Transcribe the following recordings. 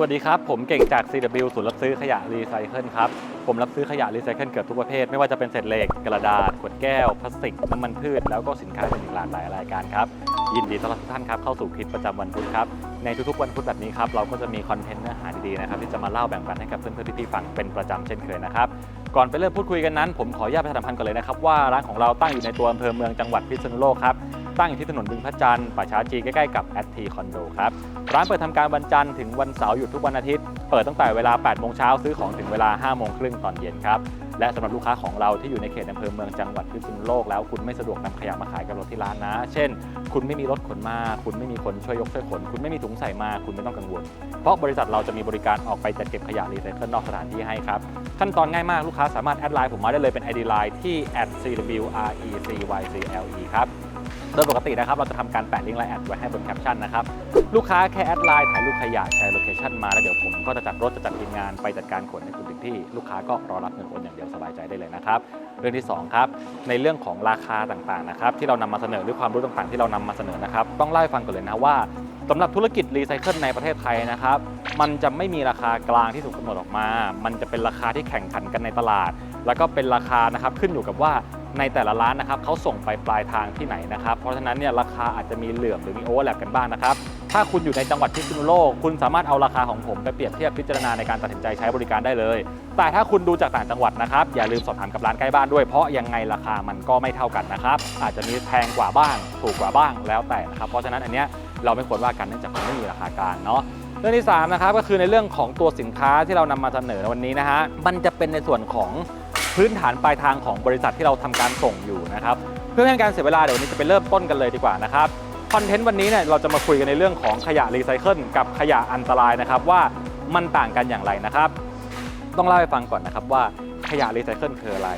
วัสดีครับ ผมเก่งจาก CW ศูนย์รับซื้อขยะรีไซเคิลครับ ผมรับซื้อขยะรีไซเคิลเกือบทุกประเภท ไม่ว่าจะเป็นเศษเหล็ก กระดาษ ขวดแก้ว พลาสติก น้ำมันพืช แล้วก็สินค้าอื่นอีกหลากหลายรายการครับ ยินดีต้อนรับทุกท่านครับ เข้าสู่คลิปประจำวันพุธครับ ในทุกๆวันพุธแบบนี้ครับ เราก็จะมีคอนเทนต์เนื้อหาดีๆนะครับที่จะมาเล่าแบ่งปันให้กับเพื่อนๆพี่ๆฟังเป็นประจำเช่นเคยนะครับ ก่อนไปเริ่มพูดคุยกันนั้น ผมขออนุญาตประชาสัมพันธ์ก่อนเลยนะครับว่าร้านของเราตั้งอยู่ในตัวอำเภอเมืองจังหวัดพิษณุโลกครับ ตั้งอยู่ที่ถนนบึงพระจันทร์ป่าช้าจีใกล้ๆกับแอตทีคอนโดครับ ร้านเปิดทำการวันจันทร์ถึงวันเสาร์หยุดทุกวันอาทิตย์ เปิดตั้งแต่เวลา 8 โมงเช้าซื้อของถึงเวลา 5 โมงครึ่งตอนเย็นครับ และสำหรับลูกค้าของเราที่อยู่ในเขตอำเภอเมืองจังหวัดพิษณุโลกแล้วคุณไม่สะดวกนำขยะมาขายกับราที่ร้านนะ เช่น คุณไม่มีรถขนมา คุณไม่มีคนช่วยยกช่วยขน คุณไม่มีถุงใส่มา คุณไม่ต้องกังวล เพราะบริษัทเราจะมีบริการออกไปจัดเก็บขยะรีไซเคิลนอกสถานที่ให้ครับ ขั้นตอนง่ายมากลูกค้าสามารถแอดไลน์ผมมาได้เลยเป็น ID Line ที่ @cwrecycle ครับ โดยปกตินะครับเราจะทำการแปะลิงก์ไลน์แอดไว้ให้บนแคปชั่นนะครับลูกค้าแค่แอดไลน์ถ่ายรูปขยะแชร์โลเคชั่นมาแล้วเดี๋ยวผมก็จะจัดรถจะจัดทีมงานไปจัดการขนให้คุณถึงที่ ลูกค้าก็รอรับเงินโอนอย่างเดียวสบายใจได้เลยนะครับเรื่องที่สองครับในเรื่องของราคาต่างๆนะครับที่เรานำมาเสนอหรือความรู้ต่างๆ ที่เรานำมาเสนอนะครับต้องเล่าให้ฟังก่อนเลยนะว่าสำหรับธุรกิจรีไซเคิลในประเทศไทยนะครับ มันจะไม่มีราคากลางที่ถูกกำหนดออกมา มันจะเป็นราคาที่แข่งขันกันในตลาด แล้วก็เป็นราคานะครับขึ้นอยู่กับว่าในแต่ละร้านนะครับเขาส่งไปปลายทางที่ไหนนะครับ เพราะฉะนั้นเนี่ยราคาอาจจะมีเหลื่อมหรือมีโอเวอร์แลปกันบ้างนะครับ ถ้าคุณอยู่ในจังหวัดพิษณุโลก คุณสามารถเอาราคาของผมไปเปรียบเทียบพิจารณาในการตัดสินใจใช้บริการได้เลย แต่ถ้าคุณดูจากต่างจังหวัดนะครับ อย่าลืมสอบถามกับร้านใกล้บ้านด้วย เพราะยังไงราคามันก็ไม่เท่ากันนะครับ อาจจะมีแพงกว่าบ้าง ถูกกว่าบ้างแล้วแต่นะครับ เพราะฉะนั้นอันเนี้ยเราไม่ควรว่ากันเนื่องจากมันไม่มีราคากลางเนาะเรื่องที่3นะครับก็คือในเรื่องของตัวสินค้าที่เรานำมาเสนอในวันนี้นะฮะมันจะเป็นในส่วนของ พื้นฐานปลายทางของบริษัทที่เราทำการส่งอยู่นะครับเพื่อให้การเสียเวลาเดี๋ยววันนี้จะไปเริ่มต้นกันเลยดีกว่านะครับคอนเทนต์วันนี้เนี่ยเราจะมาคุยกันในเรื่องของขยะรีไซเคิลกับขยะอันตรายนะครับว่ามันต่างกันอย่างไรนะครับ ต้องเล่าให้ฟังก่อนนะครับว่าขยะรีไซเคิลคืออะไร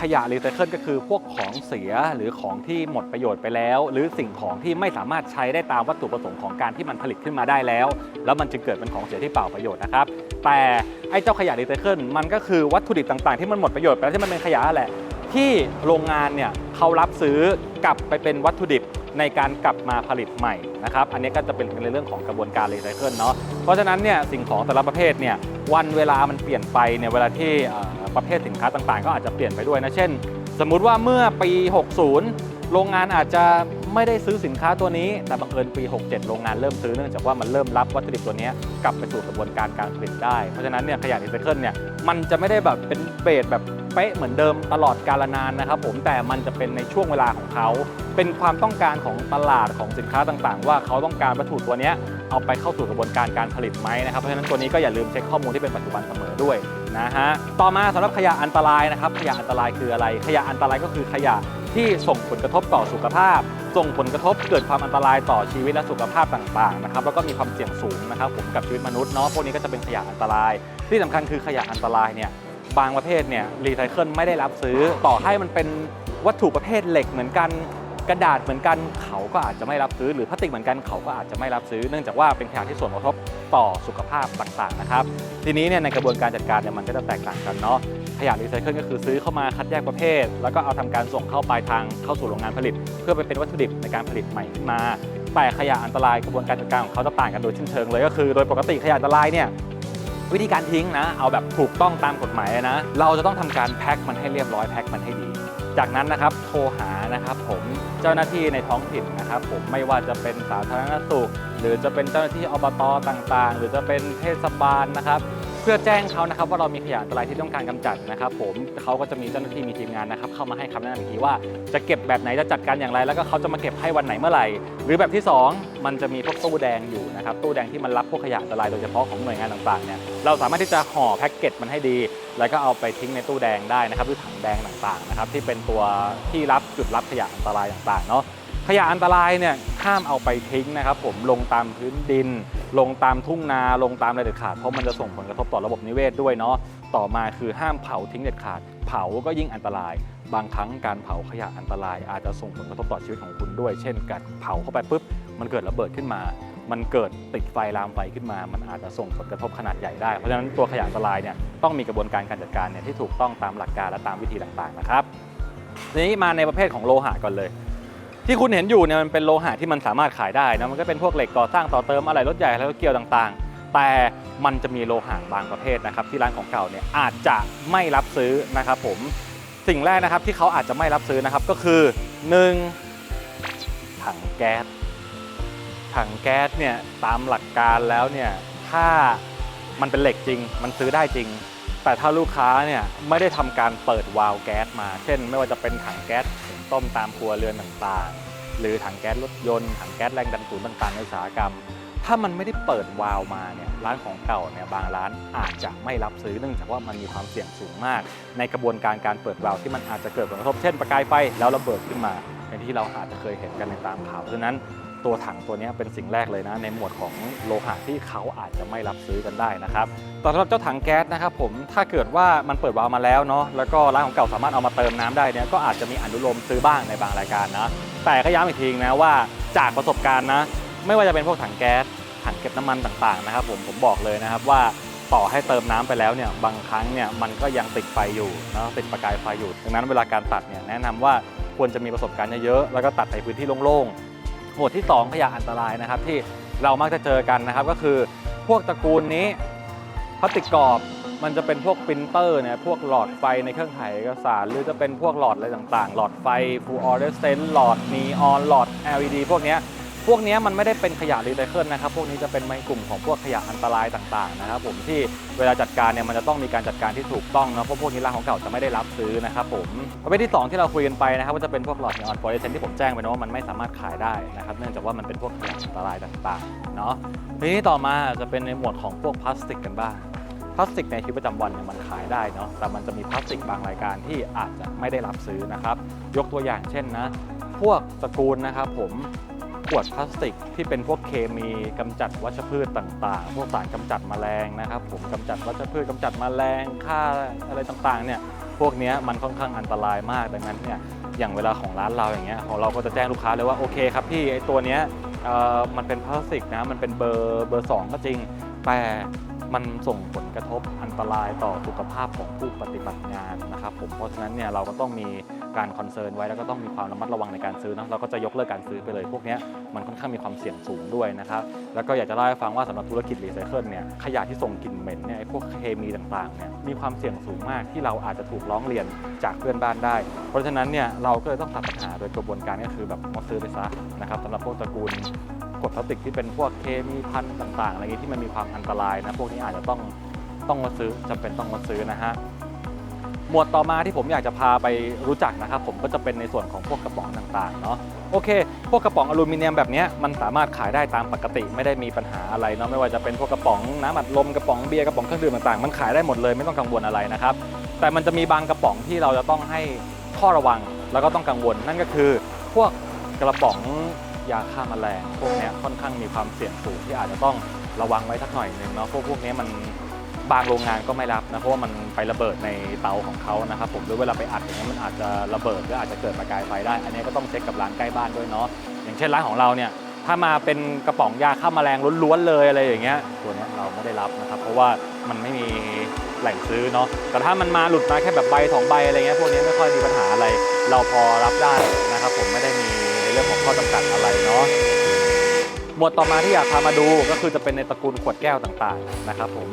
ขยะรีไซเคิลก็คือพวกของเสียหรือของที่หมดประโยชน์ไปแล้ว หรือสิ่งของที่ไม่สามารถใช้ได้ตามวัตถุประสงค์ของการที่มันผลิตขึ้นมาได้แล้ว แล้วมันจึงเกิดเป็นของเสียที่เปล่าประโยชน์นะครับ แต่ไอ้เจ้าขยะรีไซเคิลมันก็คือวัตถุดิบต่างๆ ที่มันหมดประโยชน์ไปแล้วที่มันเป็นขยะแหละ ที่โรงงานเนี่ยเขารับซื้อกลับไปเป็นวัตถุดิบในการกลับมาผลิตใหม่นะครับอันนี้ก็จะเป็นในเรื่องของกระบวนการรีไซเคิลเนาะเพราะฉะนั้นเนี่ยสิ่งของแต่ละประเภทเนี่ยวันเวลามันเปลี่ยนไปเนี่ยเวลาที่ประเภทสินค้าต่างๆ ก็อาจจะเปลี่ยนไปด้วยนะเช่น สมมุติว่าเมื่อปี 60 โรงงานอาจจะ ไม่ได้ซื้อสินค้าตัวนี้ แต่บังเอิญปี 67 โรงงานเริ่มซื้อเนื่องจากว่ามันเริ่มรับวัตถุดิบตัวนี้กลับไปสู่กระบวนการการผลิตได้ เพราะฉะนั้นเนี่ยขยะรีไซเคิลเนี่ยมันจะไม่ได้แบบเป็นเบสแบบเป๊ะเหมือนเดิมตลอดกาลนานนะครับผมแต่มันจะเป็นในช่วงเวลาของเขา เป็นความต้องการของตลาดของสินค้าต่างๆ ว่าเขาต้องการวัตถุตัวนี้เอาไปเข้าสู่กระบวนการการผลิตไหมนะครับเพราะฉะนั้นตัวนี้ก็อย่าลืมเช็คข้อมูลที่เป็นปัจจุบันเสมอด้วยนะฮะต่อมาสำหรับขยะอันตรายนะครับขยะอันตรายคืออะไร ขยะอันตรายก็คือขยะ ที่ส่งผลกระทบต่อสุขภาพ ส่งผลกระทบเกิดความอันตรายต่อชีวิตและสุขภาพต่างๆนะครับแล้วก็มีความเสี่ยงสูงนะครับผมกับชีวิตมนุษย์เนาะพวกนี้ก็จะเป็นขยะอันตราย ที่สำคัญคือขยะอันตรายเนี่ยบางประเภทเนี่ยรีไซเคิลไม่ได้รับซื้อต่อให้มันเป็นวัตถุประเภทเหล็กเหมือนกันกระดาษเหมือนกันเขาก็อาจจะไม่รับซื้อ หรือพลาสติกเหมือนกันเขาก็อาจจะไม่รับซื้อ เนื่องจากว่าเป็นขยะที่ส่งผลกระทบต่อสุขภาพต่างๆนะครับ ทีนี้เนี่ยในกระบวนการจัดการเนี่ยมันก็จะแตกต่างกันเนาะ ขยะรีไซเคิลก็คือซื้อเข้ามาคัดแยกประเภท แล้วก็เอาทำการส่งเข้าปลายทางเข้าสู่โรงงานผลิต เพื่อไปเป็นวัตถุดิบในการผลิตใหม่ขึ้นมาแต่ขยะอันตรายกระบวนการจัดการของเขาจะต่างกันโดยสิ้นเชิงเลยก็คือโดยปกติขยะอันตรายเนี่ยวิธีการทิ้งนะ เอาแบบถูกต้องตามกฎหมายนะ เราจะต้องทำการแพ็คมันให้เรียบร้อยแพ็คมันให้ดี จากนั้นนะครับโทรหานะครับผมเจ้าหน้าที่ในท้องถิ่นนะครับผมไม่ว่าจะเป็นสาธารณสุข หรือจะเป็นเจ้าหน้าที่อบตต่างๆ หรือจะเป็นเทศบาลนะครับ เพื่อแจ้งเขานะครับว่าเรามีขยะอันตรายที่ต้องการกำจัดนะครับ ผมเขาก็จะมีเจ้าหน้าที่มีทีมงานนะครับเข้ามาให้คำแนะนำอีกทีว่าจะเก็บแบบไหนจะจัดการอย่างไร แล้วก็เขาจะมาเก็บให้วันไหนเมื่อไหร่ หรือแบบที่ 2 มันจะมีพวกตู้แดงอยู่นะครับตู้แดงที่มันรับพวกขยะอันตรายโดยเฉพาะของหน่วยงานต่างๆเนี่ยเราสามารถที่จะห่อแพ็กเกจมันให้ดี แล้วก็เอาไปทิ้งในตู้แดงได้นะครับหรือถังแดงต่างๆนะครับที่เป็นตัวที่รับจุดรับขยะอันตรายต่างๆเนาะ ขยะอันตรายเนี่ยห้ามเอาไปทิ้งนะครับผมลงตามพื้นดิน ลงตามทุ่งนาลงตามอะไรเด็ดขาดเพราะมันจะส่งผลกระทบต่อระบบนิเวศด้วยเนาะต่อมาคือห้ามเผาทิ้งเด็ดขาด เผาก็ยิ่งอันตราย บางครั้งการเผาขยะอันตราย อาจจะส่งผลกระทบต่อชีวิตของคุณด้วย เช่นการเผาเข้าไปปุ๊บมันเกิดระเบิดขึ้นมา มันเกิดติดไฟลามไฟขึ้นมา มันอาจจะส่งผลกระทบขนาดใหญ่ได้เพราะฉะนั้นตัวขยะอันตรายเนี่ยต้องมีกระบวนการการจัดการเนี่ยที่ถูกต้องตามหลักการและตามวิธีต่างๆนะครับทีนี้มาในประเภทของโลหะก่อนเลย ที่คุณเห็นอยู่เนี่ยมันเป็นโลหะที่มันสามารถขายได้นะมันก็เป็นพวกเหล็กก่อสร้างต่อเติมอะไรรถใหญ่แล้วก็เกี่ยวต่างๆ แต่มันจะมีโลหะบางประเภทนะครับที่ร้านของเก่าเนี่ยอาจจะไม่รับซื้อนะครับผมสิ่งแรกนะครับที่เขาอาจจะไม่รับซื้อนะครับก็คือ 1. ถังแก๊สถังแก๊สเนี่ยตามหลักการแล้วเนี่ยถ้ามันเป็นเหล็กจริง มันซื้อได้จริง แต่ถ้าลูกค้าเนี่ยไม่ได้ทำการเปิดวาล์วแก๊สมา เช่น ไม่ว่าจะเป็นถังแก๊สหุงต้มตามครัวเรือนต่างๆ หรือถังแก๊สรถยนต์ถังแก๊สแรงดันสูงต่างๆในอุตสาหกรรม ถ้ามันไม่ได้เปิดวาล์วมาเนี่ยร้านของเก่าเนี่ยบางร้านอาจจะไม่รับซื้อเนื่องจากว่ามันมีความเสี่ยงสูงมาก ในกระบวนการการเปิดวาล์วที่มันอาจจะเกิดผลกระทบเช่นประกายไฟแล้วระเบิดขึ้นมาอย่างที่เราอาจจะเคยเห็นกันในตามข่าวเพราะฉะนั้น ตัวถังตัวนี้เป็นสิ่งแรกเลยนะ ในหมวดของโลหะที่เขาอาจจะไม่รับซื้อกันได้นะครับต่สำหรับเจ้าถังแก๊สนะครับผมถ้าเกิดว่ามันเปิดวาล์วมาแล้วเนาะแล้วก็ร้านของเก่าสามารถเอามาเติมน้ำได้เนี่ยก็อาจจะมีอนุโลมซื้อบ้างในบางรายการนะแต่ก็ย้ำอีกทีนะว่าจากประสบการณ์นะ ไม่ว่าจะเป็นพวกถังแก๊สถังเก็บน้ำมันต่างๆนะครับผมผมบอกเลยนะครับว่าต่อให้เติมน้ำไปแล้วเนี่ยบางครั้งเนี่ยมันก็ยังติดไฟอยู่นะติดประกายไฟอยู่ดังนั้นเวลาการตัดเนี่ยแนะนำว่าควรจะมีประสบการณ์เยอะๆแล้วก็ตัดในพื้นที่โล่งๆ หมวดที่ 2 ขยะอันตรายนะครับ ที่เรามักจะเจอกันนะครับ ก็คือพวกตระกูลนี้พลาสติกกรอบมันจะเป็นพวกปรินเตอร์เนี่ยพวกหลอดไฟในเครื่องถ่ายเอกสาร หรือจะเป็นพวกหลอดอะไรต่างๆ หลอดไฟฟูออเรสเซนต์หลอดนีออนหลอด LED พวกเนี้ย พวกนี้มันไม่ได้เป็นขยะรีไซเคิลนะครับ พวกนี้จะเป็นในกลุ่มของพวกขยะอันตรายต่างๆนะครับผมที่เวลาจัดการเนี่ยมันจะต้องมีการจัดการที่ถูกต้องนะเพราะพวกนี้ร้านของเก่าจะไม่ได้รับซื้อนะครับผมประเภทที่สองที่เราคุยกันไปนะครับก็จะเป็นพวกหลอดนีออนฟลูออเรสเซนต์ที่ผมแจ้งไปนะว่ามันไม่สามารถขายได้นะครับเนื่องจากว่ามันเป็นพวกขยะอันตรายต่างๆเนาะทีนี้ต่อมาจะเป็นในหมวดของพวกพลาสติกกันบ้างพลาสติกในชีวิตประจำวันเนี่ยมันขายได้เนาะแต่มันจะมีพลาสติกบางรายการที่อาจจะไม่ได้รับซื้อนะครับยกตัวอย่างเช่นนะพวกตระกูลนะครับผม ขวดพลาสติกที่เป็นพวกเคมีกำจัดวัชพืชต่างๆ พวกสารกำจัดแมลงนะครับ ผมกำจัดวัชพืชกำจัดแมลงฆ่าอะไรต่างๆเนี่ยพวกนี้มันค่อนข้างอันตรายมากดังนั้นเนี่ยอย่างเวลาของร้านเราอย่างเงี้ยของเราก็จะแจ้งลูกค้าเลยว่าโอเคครับพี่ไอตัวเนี้ยมันเป็นพลาสติกนะมันเป็นเบอร์เบอร์สองก็จริงแต่ มันส่งผลกระทบอันตรายต่อสุขภาพของผู้ปฏิบัติงานนะครับผมเพราะฉะนั้นเนี่ยเราก็ต้องมีการคอนเซิร์นไว้แล้วก็ต้องมีความระมัดระวังในการซื้อนะเราก็จะยกเลิกการซื้อไปเลย พวกนี้มันค่อนข้างมีความเสี่ยงสูงด้วยนะครับแล้วก็อยากจะเล่าให้ฟังว่าสำหรับธุรกิจรีไซเคิลเนี่ยขยะที่ส่งกลิ่นเหม็นเนี่ยพวกเคมีต่างๆเนี่ยมีความเสี่ยงสูงมากที่เราอาจจะถูกร้องเรียนจากเพื่อนบ้านได้ เพราะฉะนั้นเนี่ยเราก็เลยต้องตัดปัญหาโดยกระบวนการก็คือแบบงดซื้อไปซะนะครับสำหรับพวกตระกูล ดพลาสติกที่เป็นพวกเคมีพันต่างๆอะไรอย่างนี้ที่มันมีความอันตรายนะพวกนี้อาจจะต้องต้องงดซื้อจำเป็นต้องงดซื้อนะฮะหมวดต่อมาที่ผมอยากจะพาไปรู้จักนะครับผมก็จะเป็นในส่วนของพวกกระป๋องต่างๆเนาะโอเค พวกกระป๋องอลูมิเนียมแบบนี้มันสามารถขายได้ตามปกติ ไม่ได้มีปัญหาอะไรเนาะไม่ว่าจะเป็นพวกกระป๋องน้ำอัดลมกระป๋องเบียร์กระป๋องเครื่องดื่มต่างๆมันขายได้หมดเลยไม่ต้องกังวลอะไรนะครับแต่มันจะมีบางกระป๋องที่เราจะต้องให้ข้อระวังแล้วก็ต้องกังวล นั่นก็คือพวกกระป๋อง ยาฆ่าแมลงพวกเนี้ยค่อนข้างมีความเสี่ยงสูงที่อาจจะต้องระวังไว้สักหน่อยหนึ่งเนาะพวกพวกเนี้ยมันบางโรงงานก็ไม่รับนะเพราะว่ามันไประเบิดในเตาของเขานะครับผมหรือเวลาไปอัดอย่างเงี้ยมันอาจจะระเบิดหรืออาจจะเกิดประกายไฟได้ อันนี้ก็ต้องเช็คกับร้านใกล้บ้านด้วยเนาะอย่างเช่นร้านของเราเนี่ยถ้ามาเป็นกระป๋องยาฆ่าแมลงล้วนๆเลยอะไรอย่างเงี้ยตัวเนี้ยเราไม่ได้รับนะครับ เพราะว่ามันไม่มีแหล่งซื้อเนาะแต่ถ้ามันมาหลุดมาแค่แบบใบสองใบอะไรเงี้ยพวกนี้ไม่ค่อยมีปัญหาอะไร เราพอรับได้นะครับผมไม่ได้มี เรื่องของข้อจำกัดอะไรเนาะหมวดต่อมาที่อยากพามาดูก็คือจะเป็นในตระกูลขวดแก้วต่างๆนะครับผม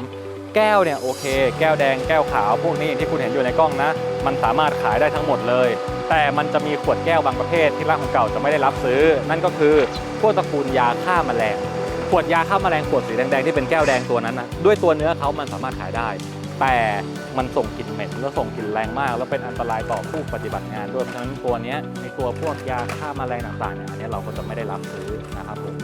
แก้วเนี่ยโอเค แก้วแดงแก้วขาวพวกนี้อย่างที่คุณเห็นอยู่ในกล้องนะ มันสามารถขายได้ทั้งหมดเลย แต่มันจะมีขวดแก้วบางประเภทที่ร้านของเก่าจะไม่ได้รับซื้อ นั่นก็คือพวกตระกูลยาฆ่าแมลงขวดยาฆ่าแมลงขวดสีแดงๆที่เป็นแก้วแดงตัวนั้นนะด้วยตัวเนื้อเขามันสามารถขายได้ แต่มันส่งกลิ่นเหม็นแล้วส่งกลิ่นแรงมาก แล้วเป็นอันตรายต่อผู้ปฏิบัติงานด้วยเพราะฉะนั้นตัวนี้ในตัวพวกยาฆ่าแมลงต่างๆเนี่ยอันนี้เราก็จะไม่ได้รับซื้อนะครับผม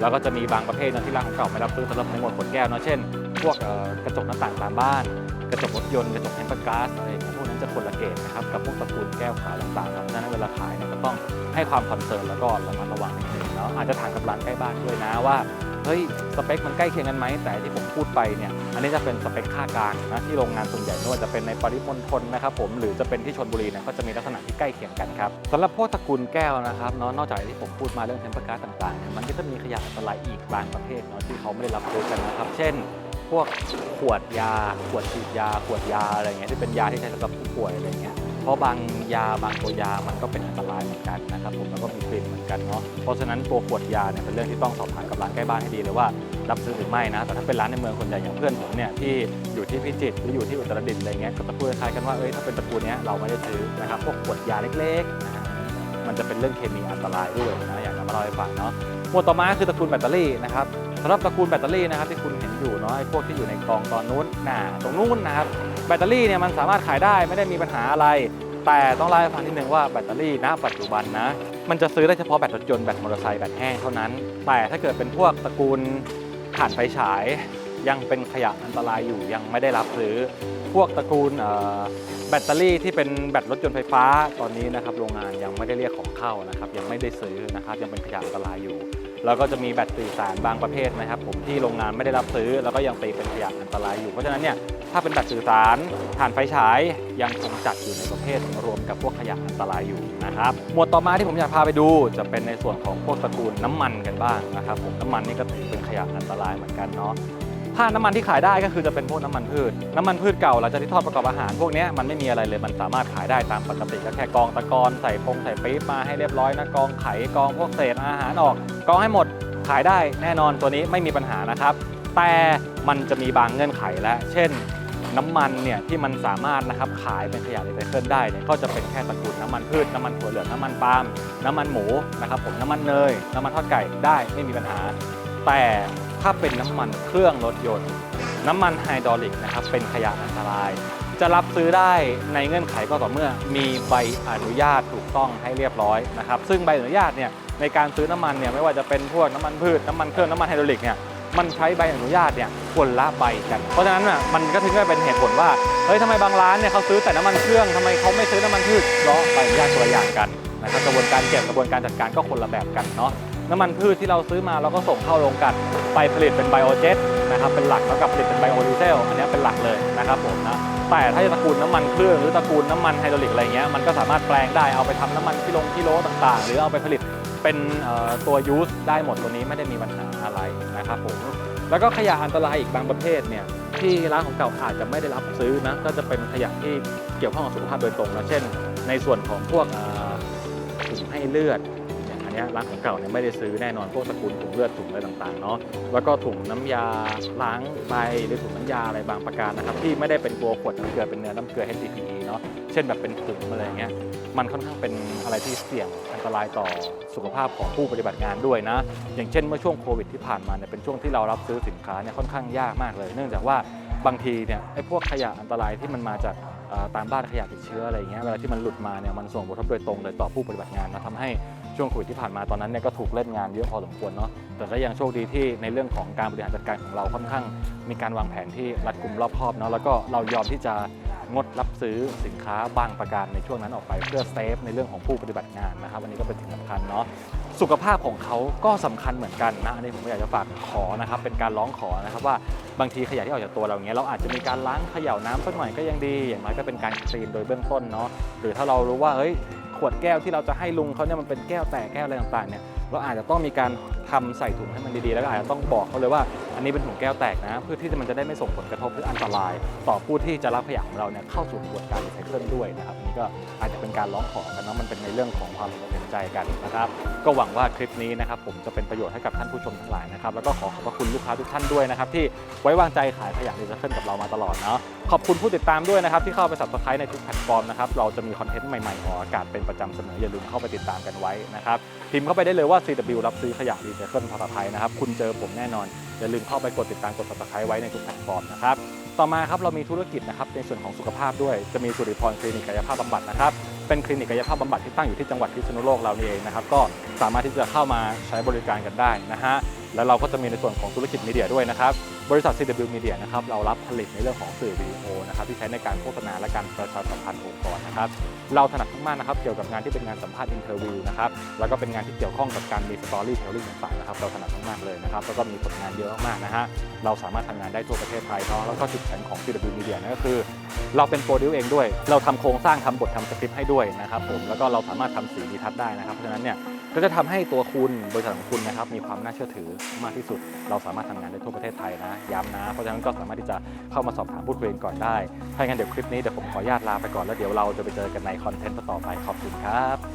แล้วก็จะมีบางประเภทนะที่ร้านของเก่าไม่รับซื้อสำหรับในหมวดขวดแก้วเนาะเช่น พวกกระจกหน้าต่างตามบ้าน กระจกรถยนต์กระจกแฮนด์ก๊าซอะไรอย่างเงี้ยพวกนั้นจะคนละเกรดนะครับกับพวกตระกูลแก้วขาวต่างๆครับนั้นเวลาขายเนี่ยก็ต้องให้ความคอนเซิร์นแล้วก็ระมัดระวังนิดนึงเนาะอาจจะถามกับร้านใกล้บ้านด้วยนะว่า เฮ้ยสเปคมันใกล้เคียงกันไหมแต่ที่ผมพูดไปเนี่ยอันนี้จะเป็นสเปคค่ากลางนะที่โรงงานส่วนใหญ่ไม่ว่าจะเป็นในปริมณฑลนะครับผมหรือจะเป็นที่ชนบุรีเนี่ยก็จะมีลักษณะที่ใกล้เคียงกันครับสำหรับพวกตระกูลแก้วนะครับเนาะนอกจากที่ผมพูดมาเรื่องเทมเปอร์การ์ต่างๆเนี่ยมันก็จะมีขยะอันตรายอีกบางประเภทเนาะที่เขาไม่ได้รับรู้กันนะครับ เช่น พวกขวดยา ขวดฉีดยา ขวดยาอะไรเงี้ยที่เป็นยาที่ใช้สำหรับผู้ป่วยอะไรเงี้ย เพราะบางยาบางตัวยามันก็เป็นอันตรายเหมือนกันนะครับผมแล้วก็มีกลิ่นเหมือนกันเนาะเพราะฉะนั้นตัวขวดยาเนี่ยเป็นเรื่องที่ต้องสอบถามกับร้านใกล้บ้านให้ดีเลยว่ารับซื้อหรือไม่นะแต่ถ้าเป็นร้านในเมืองคนใหญ่อย่างเพื่อนผมเนี่ยที่อยู่ที่พิจิตรหรืออยู่ที่อุตรดิตถ์อะไรเงี้ยก็จะพูดคล้ายกันว่าเอ้ยถ้าเป็นตระกูลเนี้ยเราไม่ได้ซื้อนะครับพวกขวดยาเล็กๆนะมันจะเป็นเรื่องเคมีอันตรายด้วยนะอยากจะมาเล่าให้ฟังเนาะหมวดต่อมาคือตระกูลแบตเตอรี่นะครับสำหรับตระกูลแบตเตอรี่นะครับที่คุณเห็นอยู่เนาะไอ้พวกที่อยู่ในกองตอนนู้นน่ะตรงนู้นนะครับ แบตเตอรี่เนี่ยมันสามารถขายได้ไม่ได้มีปัญหาอะไร แต่ต้องเล่าให้ฟังนิดนึงว่าแบตเตอรี่ณปัจจุบันนะ มันจะซื้อได้เฉพาะแบตรถยนต์แบตมอเตอร์ไซค์แบตแห้งเท่านั้น แต่ถ้าเกิดเป็นพวกตระกูลถ่านไฟฉาย ยังเป็นขยะอันตรายอยู่ยังไม่ได้รับซื้อพวกตระกูลแบตเตอรี่ที่เป็นแบตรถยนต์ไฟฟ้าตอนนี้นะครับโรงงานยังไม่ได้เรียกของเข้านะครับยังไม่ได้ซื้อนะครับยังเป็นขยะอันตรายอยู่ แล้วก็จะมีแบตสื่อสารบางประเภทนะครับ ผมที่โรงงานไม่ได้รับซื้อ แล้วก็ยังตีเป็นขยะอันตรายอยู่เพราะฉะนั้นเนี่ย ถ้าเป็นแบตสื่อสารถ่านไฟฉายยังคงจัดอยู่ในประเภทรวมกับพวกขยะอันตรายอยู่นะครับ หมวดต่อมาที่ผมอยากพาไปดูจะเป็นในส่วนของพวกตระกูลน้ำมันกันบ้างนะครับผมน้ำมันนี่ก็ถือเป็นขยะอันตรายเหมือนกันเนาะถ้าน้ำมันที่ขายได้ก็คือจะเป็นพวกน้ำมันพืช น้ำมันพืชเก่าหลังจากที่ทอดประกอบอาหาร พวกนี้มันไม่มีอะไรเลย มันสามารถขายได้ตามปกติก็แค่กองตะกอนใส่ปงใส่ปี๊บมาให้เรียบร้อยนะกองไขกองพวกเศษอาหารออก กองให้หมดขายได้แน่นอนตัวนี้ไม่มีปัญหานะครับ แต่มันจะมีบางเงื่อนไขและ เช่น น้ำมันเนี่ยที่มันสามารถนะครับขายเป็นขยะรีไซเคิลได้เนี่ยก็จะเป็นแค่ตระกูลน้ำมันพืชน้ำมันถั่วเหลืองน้ำมันปาล์มน้ำมันหมูนะครับผมน้ำมันเนยน้ำมันทอดไก่ได้ไม่มีปัญหา แต่ถ้าเป็นน้ำมันเครื่องรถยนต์ น้ำมันไฮดรอลิกนะครับเป็นขยะอันตราย จะรับซื้อได้ในเงื่อนไขก็ต่อเมื่อมีใบอนุญาตถูกต้องให้เรียบร้อยนะครับซึ่งใบอนุญาตเนี่ยในการซื้อน้ำมันเนี่ยไม่ว่าจะเป็นพวกน้ำมันพืชน้ำมันเครื่องน้ำมันไฮดรอลิกเนี่ย มันใช้ใบอนุญาตเนี่ยคนละใบกัน เพราะฉะนั้นน่ะมันก็ถึงได้เป็นเหตุผลว่าเฮ้ยทำไมบางร้านเนี่ยเขาซื้อแต่น้ำมันเครื่องทำไมเขาไม่ซื้อน้ำมันพืชเพราะใบอนุญาตคนละอย่างกันนะครับกระบวนการเก็บกระบวนการจัดการก็คนละแบบกันเนาะน้ำมันพืชที่เราซื้อมาเราก็ส่งเข้าโรงกลั่นไปผลิตเป็นไบโอเจ็ตนะครับเป็นหลักแล้วกับผลิตเป็นไบโอดีเซลอันนี้เป็นหลักเลยนะครับผมนะแต่ถ้าตระกูลน้ำมันเครื่องหรือตระกูลน้ำมันไฮดรอลิกอะไรเงี้ยมันก็สามารถแปลงได้เอาไปทำน้ำมันกิโลกิโลต่างๆ หรือเอาไปผลิตเป็นตัวยูสได้หมดตัวนี้ไม่ได้มีปัญหา อะไรนะครับผมแล้วก็ขยะอันตรายอีกบางประเภทเนี่ยที่ร้านของเก่าอาจจะไม่ได้รับซื้อนะก็จะเป็นขยะที่เกี่ยวข้องกับสุขภาพโดยตรงนะเช่น ในส่วนของพวกถุงให้เลือดอย่างอันเนี้ยร้านของเก่าเนี่ยไม่ได้ซื้อแน่นอนพวกตระกูลถุงเลือดถุงอะไรต่างๆเนาะแล้วก็ถุงน้ำยาล้างใบหรือถุงน้ำยาอะไรบางประการนะครับที่ไม่ได้เป็นตัวขวดน้ำเกลือเป็นเนื้อน้ำเกลือ HDPE เนาะเช่นแบบเป็นถุงอะไรเงี้ย มันค่อนข้างเป็นอะไรที่เสี่ยงอันตรายต่อสุขภาพของผู้ปฏิบัติงานด้วยนะ อย่างเช่นเมื่อช่วงโควิดที่ผ่านมาเนี่ยเป็นช่วงที่เรารับซื้อสินค้าเนี่ยค่อนข้างยากมากเลย เนื่องจากว่าบางทีเนี่ยไอ้พวกขยะอันตรายที่มันมาจากตามบ้านขยะติดเชื้ออะไรอย่างเงี้ยเวลาที่มันหลุดมาเนี่ยมันส่งผลกระทบโดยตรงเลยต่อผู้ปฏิบัติงานนะทำให้ช่วงโควิดที่ผ่านมาตอนนั้นเนี่ยก็ถูกเล่นงานเยอะพอสมควรเนาะแต่ก็ยังโชคดีที่ในเรื่องของการบริหารจัดการของเราค่อนข้าง มีการวางแผนที่รัดกุมรอบคอบเนาะแล้วก็เรายอมที่จะ งดรับซื้อสินค้าบางประการในช่วงนั้นออกไปเพื่อเซฟในเรื่องของผู้ปฏิบัติงานนะครับอันนี้ก็เป็นสิ่งสำคัญเนาะสุขภาพของเขาก็สำคัญเหมือนกันนะอันนี้ผมก็อยากจะฝากขอนะครับเป็นการร้องขอนะครับว่าบางทีขยะที่ออกจากตัวเราอย่างเงี้ยเราอาจจะมีการล้างเขย่าน้ำสักหน่อยก็ยังดี อย่างน้อยก็เป็นการคลีนโดยเบื้องต้นเนาะหรือถ้าเรารู้ว่าเฮ้ยขวดแก้วที่เราจะให้ลุงเขาเนี่ยมันเป็นแก้วแตกแก้วอะไรต่างๆเนี่ยเราอาจจะต้องมีการทำใส่ถุงให้มันดีๆ แล้วก็อาจจะต้องบอกเขาเลยว่า อันนี้เป็นถุงแก้วแตกนะ เพื่อที่มันจะได้ไม่ส่งผลกระทบหรืออันตราย ต่อผู้ที่จะรับขยะของเราเนี่ยเข้าสู่กระบวนการรีไซเคิลด้วยนะครับอันนี้ก็อาจจะเป็นการร้องขอกันเนาะมันเป็นในเรื่องของความเห็นใจกันนะครับ ก็หวังว่าคลิปนี้นะครับผมจะเป็นประโยชน์ให้กับท่านผู้ชมทั้งหลายนะครับแล้วก็ขอขอบพระคุณลูกค้าทุกท่านด้วยนะครับที่ไว้วางใจขายขยะรีไซเคิลกับเรามาตลอดเนาะขอบคุณผู้ติดตามด้วยนะครับที่เข้าไปสับสไครต์ในทุกแพลตฟอร์มนะครับเราจะมีคอนเทนต์ใหม่ๆออกอากาศเป็นประจำเสมออย่าลืมเข้าไปติดตามกันไว้นะครับพิมพ์เข้าไปได้เลยว่า CW รับซื้อขยะรีไซเคิลพาษาไทยนะครับ คุณเจอผมแน่นอน อย่าลืมเข้าไปกดติดตามกด subscribe ไว้ในทุกแพลตฟอร์มนะครับ ต่อมาครับเรามีธุรกิจนะครับในส่วนของสุขภาพด้วยจะมีสุริพรคลินิกกายภาพบำบัดนะครับเป็นคลินิกกายภาพบำบัดที่ตั้งอยู่ที่จังหวัดพิษณุโลกเรานี่เองนะครับก็สามารถที่จะเข้ามาใช้บริการกันได้นะฮะแล้วเราก็จะมีในส่วนของธุรกิจมีเดียด้วยนะครับ บริษัท CW Media นะครับเรารับผลิตในเรื่องของสื่อวิดีโอนะครับที่ใช้ในการโฆษณาและการประชาสัมพันธ์องค์กรนะครับเราถนัดมากๆนะครับเกี่ยวกับงานที่เป็นงานสัมภาษณ์อินเทอร์วิวนะครับแล้วก็เป็นงานที่เกี่ยวข้องกับการมีสตอรี่เทลลิ่งต่างๆนะครับเราถนัดมากๆเลยนะครับแล้วก็มีผลงานเยอะมากๆนะฮะเราสามารถทำงานได้ทั่วประเทศไทยเนาะแล้วก็จุดแข็งของ CW Media นั่นก็คือ เราเป็นโปรดิวเองด้วย เราทำโครงสร้างทำบททำสคริปต์ให้ด้วยนะครับผมแล้วก็เราสามารถทำสีดีทัศน์ได้นะครับเพราะฉะนั้นเนี่ยก็จะทำให้ตัวคุณบริษัทของคุณนะครับมีความน่าเชื่อถือมากที่สุด เราสามารถทำงานได้ทั่วประเทศไทยนะย้ำนะ เพราะฉะนั้นก็สามารถที่จะเข้ามาสอบถามพูดคุยกันก่อนได้ ถ้าอย่างนั้นเดี๋ยวคลิปนี้เดี๋ยวผมขออนุญาตลาไปก่อนแล้วเดี๋ยวเราจะไปเจอกันในคอนเทนต์ต่อไปขอบคุณครับ